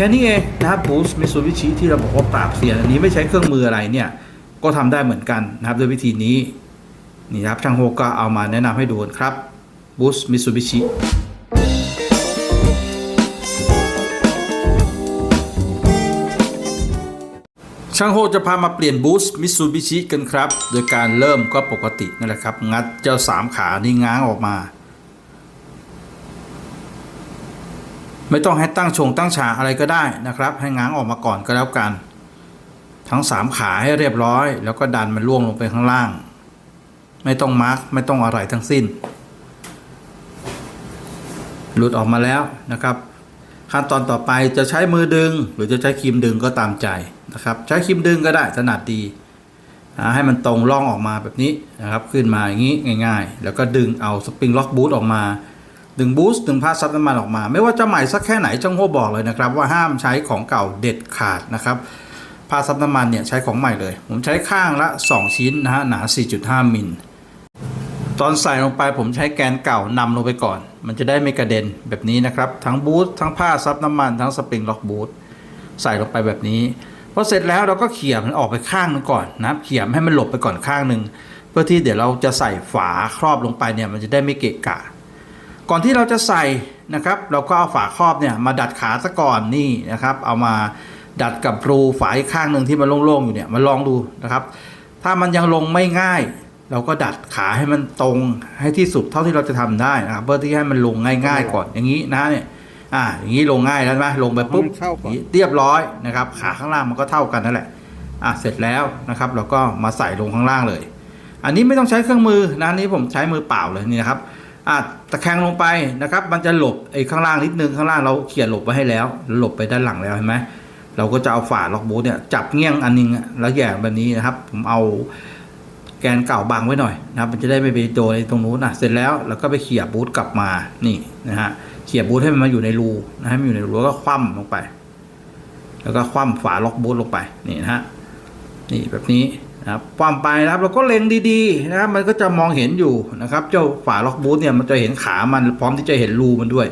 แค่นี้เองนะครับบูสมิซูบิชิที่เราบอกว่าปราบเซียนอันนี้ไม่ใช้เครื่องมืออะไรเนี่ยก็ทำได้เหมือนกันนะครับด้วยวิธีนี้นี่ครับช่างโฮก็เอามาแนะนำให้ดูครับบูสมิซูบิชิช่างโฮจะพามาเปลี่ยนบูส์มิซูบิชิกันครับ โดยการเริ่มก็ปกตินั่นแหละครับ งัดเจ้าสามขานี่ง้างออกมา ไม่ต้องให้ตั้งชงตั้งฉากอะไรก็ได้นะครับ ให้ง้างออกมาก่อนก็แล้วกัน ทั้งสามขาให้เรียบร้อย แล้วก็ดันมันล่วงลงไปข้างล่าง ไม่ต้องมาร์กไม่ต้องอะไรทั้งสิ้น หลุดออกมาแล้วนะครับ ขั้นตอนต่อไปจะใช้มือดึง หรือจะใช้ครีมดึงก็ตามใจนะครับ ใช้ครีมดึงก็ได้ถนัดดีให้มันตรงร่องออกมาแบบนี้นะครับ ขึ้นมาอย่างนี้ง่าย ๆ แล้วก็ดึงเอาสปริงล็อกบูทออกมา ดึงบูสต์ดึงผ้าซับน้ำมันออกมา ไม่ว่าจะใหม่สักแค่ไหนจ้างโฮบอกเลยนะครับ ว่าห้ามใช้ของเก่าเด็ดขาดนะครับผ้าซับน้ำมันเนี่ยใช้ของใหม่เลย ผมใช้ข้างละ 2 ชิ้นนะฮะหนา 4.5 มิลตอนใส่ลงไปผมใช้แกนเก่านำลงไปก่อน มันจะได้ไม่กระเด็นแบบนี้นะครับ ทั้งบูสต์ทั้งผ้าซับน้ำมันทั้งสปริงล็อกบูสต์ใส่ลงไปแบบนี้พอเสร็จแล้วเราก็เขี่ยมันออกไปข้างนึงก่อนนะเขี่ยให้มันหลบไปก่อนข้างหนึ่งเพื่อที่เดี๋ยวเราจะใส่ฝาครอบลงไปเนี่ยมันจะได้ไม่เกะกะ ก่อนที่เราจะใส่นะครับ เราก็เอาฝาครอบเนี่ยมาดัดขาซะก่อนนี่นะครับ เอามาดัดกับรูฝาอีกข้างหนึ่งที่มันโล่งๆอยู่เนี่ยมาลองดูนะครับ ถ้ามันยังลงไม่ง่าย เราก็ดัดขาให้มันตรงให้ที่สุดเท่าที่เราจะทำได้นะครับเพื่อที่ให้มันลงง่าย ๆ ก่อนอย่างนี้นะเนี่ยอ่าอย่างนี้ลงง่ายแล้วใช่ไหมลงไปปุ๊บเข้าก่อนเรียบร้อยนะครับ ขาข้างล่างมันก็เท่ากันนั่นแหละอะเสร็จแล้วนะครับ เราก็มาใส่ลงข้างล่างเลย อันนี้ไม่ต้องใช้เครื่องมือนะอันนี้ผมใช้มือเปล่าเลยนี่นะครับ อะตะแคงลงไปนะครับ มันจะหลบไอ้ข้างล่างนิดนึงข้างล่างเราเขี่ยหลบไว้ให้แล้ว หลบไปด้านหลังแล้วเห็นไหมเราก็จะเอาฝาล็อกบูทเนี่ยจับเงี้ยงอันนึงแล้วแหย่แบบนี้นะครับ ผมเอาแกนเก่าบังไว้หน่อยนะครับมันจะได้ไม่ไปโดนตรงนู้นนะเสร็จแล้วเราก็ไปเขี่ยบูทกลับมานี่นะฮะเขี่ยบูทให้มันมาอยู่ในรูนะให้มันอยู่ในรูแล้วก็คว่ำลงไป แล้วก็คว่ำฝาล็อกบูทลงไปนี่นะฮะนี่แบบนี้ นะครับคว่ำไปนะครับเราก็เล็งดีๆนะครับมันก็จะมองเห็นอยู่นะครับ เจ้าฝาล็อกบูทเนี่ยมันจะเห็นขามันพร้อมที่จะเห็นรูมันด้วย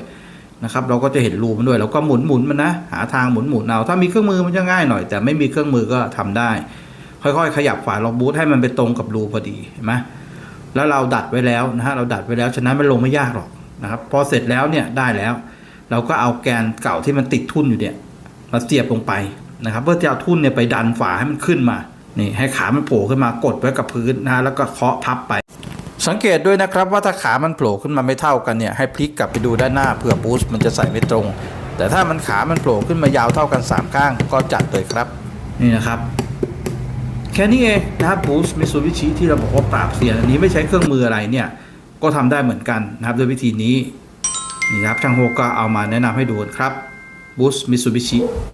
นะครับ เราก็จะเห็นรูมันด้วยเราก็หมุนหมุนมันนะหาทางหมุนหมุนเอาถ้ามีเครื่องมือมันจะง่ายหน่อย แต่ไม่มีเครื่องมือก็ทำได้ ค่อยๆ ขยับฝาล็อกบูทให้มันไปตรงกับรูพอดีเห็นไหมแล้วเราดัดไว้แล้วนะฮะเราดัดไว้แล้วฉะนั้นมันลงไม่ยากหรอกนะครับ พอเสร็จแล้วเนี่ยได้แล้ว เราก็เอาแกนเก่าที่มันติดทุ่นอยู่เนี่ยมาเสียบลงไปนะครับ เพื่อจะเอาทุ่นเนี่ยไปดันฝาให้มันขึ้นมา นี่ให้ขามันโผล่ขึ้นมากดไว้กับพื้นนะแล้วก็เคาะพับไป สังเกตด้วยนะครับว่าถ้าขามันโผล่ขึ้นมาไม่เท่ากันเนี่ยให้พลิกกลับไปดูด้านหน้าเผื่อบูสต์มันจะใส่ไม่ตรง แต่ถ้ามันขามันโผล่ขึ้นมายาวเท่ากันสามข้างก็จัดเลยครับ นี่นะครับแค่นี้เองนะครับบูสต์มิซูบิชิที่เราบอกว่าปราบเซียนอันนี้ไม่ใช้เครื่องมืออะไรเนี่ยก็ทำได้เหมือนกันนะครับด้วยวิธีนี้นี่ครับช่างโฮก็เอามาแนะนำให้ดูครับบูสต์มิซูบิชิ